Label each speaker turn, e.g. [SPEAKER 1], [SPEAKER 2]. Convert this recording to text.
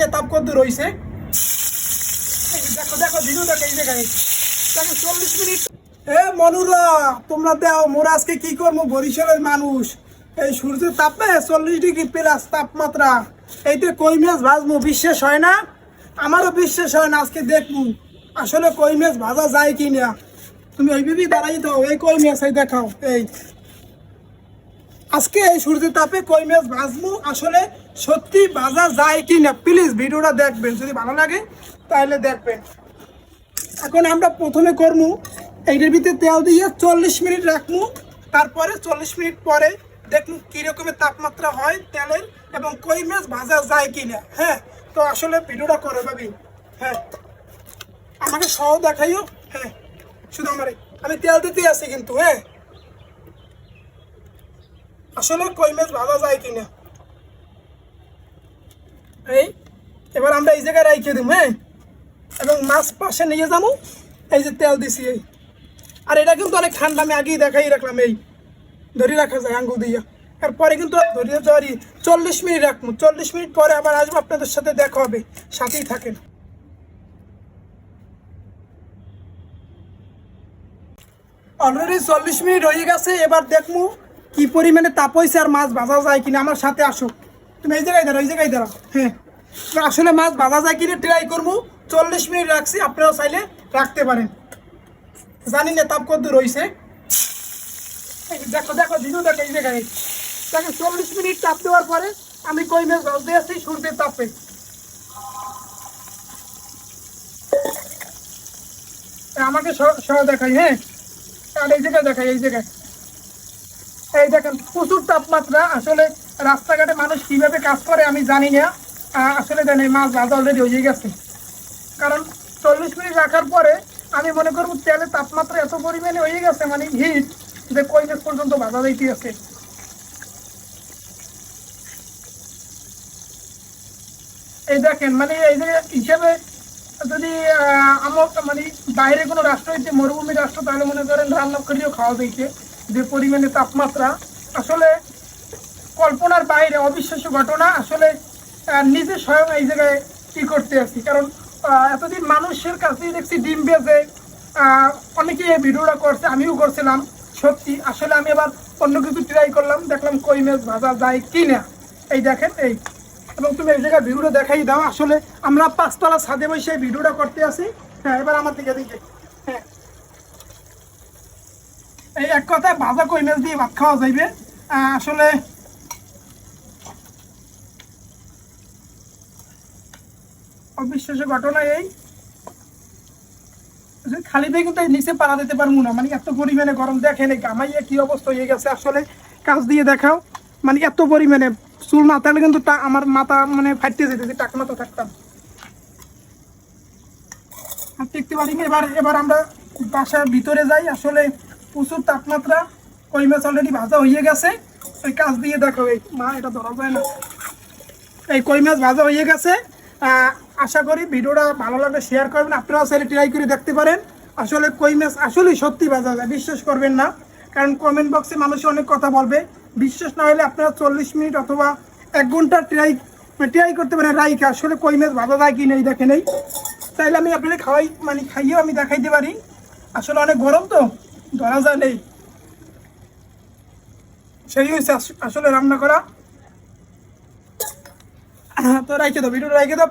[SPEAKER 1] না তাপ কত রয়েছে দেখো দেখো ভিডিও দেখো, এই জায়গায় চল্লিশ মিনিট। এ, মনুরা, তোমরা দেও, মোরা আজকে কি করব? বরিশালের মানুষ। এই সূর্যের তাপে চল্লিশ ডিগ্রি প্লাস তাপমাত্রা। এইতে কই মাছ ভাজবো, বিশ্বাস হয় না? আমারও বিশ্বাস হয় না, আজকে দেখব। আসলে কই মাছ ভাজা যায় কি না তুমি ওইভাবেই দাঁড়াই দাও, এই কই মাছ দেখাও, এই। আজকে এই সূর্যের তাপে কই মাছ ভাজবো আসলে সত্যি ভাজা যায় কি না প্লিজ ভিডিওটা দেখবেন। যদি ভালো লাগে, তাহলে দেখবেন। এখন আমরা প্রথমে করব, এইটার ভিতরে তেল দিয়ে চল্লিশ মিনিট রাখব। তারপরে চল্লিশ মিনিট পরে দেখব কীরকমের তাপমাত্রা হয় তেলের এবং কই মাছ ভাজা যায় কি না হ্যাঁ তো আসলে ভিডিওটা করে পাবি হ্যাঁ আমাকে সহ দেখাইও। হ্যাঁ শুধু আমার। আমি তেল দিতে আছি কিন্তু হ্যাঁ। আসলে কই মাছ ভাজা যায় কিনা? এই, এবার আমরা এই জায়গায় রাইখে দেবো হ্যাঁ? এবং মাছ পাশে নিয়ে যাব। এই যে তেল দিছি, এই। আর এটা কিন্তু অনেক ঠান্ডা, আমি আগেই দেখাই রাখলাম, এই। ধরে রাখা যায় আঙ্গুল দিয়ে। এরপরে কিন্তু ধরিয়ে যাওয়ারই চল্লিশ মিনিট রাখব। চল্লিশ মিনিট পরে আবার আসব, আপনাদের সাথে দেখা হবে। সাথেই থাকেন। অলরেডি চল্লিশ মিনিট হয়ে গেছে, এবার দেখব কি পরিমাণে তাপ হয়েছে আর মাছ ভাজা যায় কিনা? আমার সাথে আসো। তুমি এই জায়গায় দাঁড়াও, এই জায়গায় দাঁড়াও। হ্যাঁ। আসলে মাছ ভাজা যায় কিনা ট্রাই করব। চল্লিশ মিনিট রাখছি, আপনারাও চাইলে রাখতে পারেন। জানি না তাপ কত রয়েছে দেখো দেখো দিনও দেখো এই জায়গায়। দেখো, চল্লিশ মিনিট তাপ দেওয়ার পরে আমি কই মাছ ভাজতে আছি সূর্যের তাপে। আমাকে সহ দেখাই হ্যাঁ। আর এই জায়গায় দেখাই, এই জায়গায়। এই দেখেন, প্রচুর তাপমাত্রা। আসলে রাস্তাঘাটে মানুষ কীভাবে কাজ করে আমি জানি না। আসলে জানি, মাছ ভাজা অলরেডি হয়ে গেছে। কারণ চল্লিশ মিনিট রাখার পরে আমি মনে করব তেলের তাপমাত্রা এত পরিমাণে হয়ে গেছে মানে হিট যে কই মাছ পর্যন্ত ভাজা যাইতে আছে। এই দেখেন মানে এই যে হিসেবে যদি আমার মানে বাইরে কোনো রাষ্ট্র হইতে মরুভূমি রাষ্ট্র, তাহলে মনে করেন রান্না করেও খাওয়া যাইছে যে পরিমাণে তাপমাত্রা, আসলে কল্পনার বাইরে অবিশ্বাস্য ঘটনা, আসলে নিজে স্বয়ং এই জায়গায় কি করতে আছি? কারণ এতদিন মানুষের কাছেই দেখছি ডিম বেজে অনেকে এই ভিডিওটা করছে, আমিও করছিলাম, সত্যি। আসলে আমি এবার অন্য কিছু ট্রাই করলাম, দেখলাম কই মাছ ভাজা যায় কি না এই দেখেন, এই। এবং তুমি এই জায়গায় ভিডিওটা দেখাই দাও। আসলে আমরা পাঁচতলা ছাদে বসে ভিডিওটা করতে আসি হ্যাঁ এবার আমার দিকে দিকে হ্যাঁ। এই এক কথা ভাজা কই মাছ দিয়ে ভাত খাওয়া যাইবে। আসলে অবিশ্বাস্য ঘটনা এই খালি দিয়ে কিন্তু নিচে পাড়া দিতে পারব না। মানে এত পরিমাণে গরম দেখেন গামাইয়া কি অবস্থা হয়ে গেছে আসলে। কাজ দিয়ে দেখাও। মানে এত পরিমাণে চুল না থাকলে কিন্তু তা- আমার মাথা মানে ফাটতে যেতেছে, টাক মাথা থাকতাম। দেখতে পারি এবার এবার আমরা বাসার ভিতরে যাই। আসলে প্রচুর তাপমাত্রা, কই মাছ অলরেডি ভাজা হয়ে গেছে। ওই কাজ দিয়ে দেখো, এই মা, এটা ধরা যায় না। এই কই মাছ ভাজা হয়ে গেছে। আশা করি ভিডিওটা ভালো লাগলে শেয়ার করবেন, আপনারাও সেটা ট্রাই করে দেখতে পারেন। আসলে কই মাছ আসলেই সত্যি ভাজা যায়, বিশ্বাস করবেন না। কারণ কমেন্ট বক্সে মানুষ অনেক কথা বলবে। বিশ্বাস না হলে আপনারা চল্লিশ মিনিট অথবা এক ঘণ্টা ট্রাই ট্রাই করতে পারেন রাইকে আসলে কই মাছ ভাজা যায় কি নেই, দেখে নেই। তাইলে আমি আপনাদের খাওয়াই মানে খাইয়েও আমি দেখাইতে পারি। আসলে অনেক গরম তো। ধরা যায় নেই। সেই হয়েছে আসলে রান্না করা। তো রাইখে দাও ভিডিও রাইখে দাও।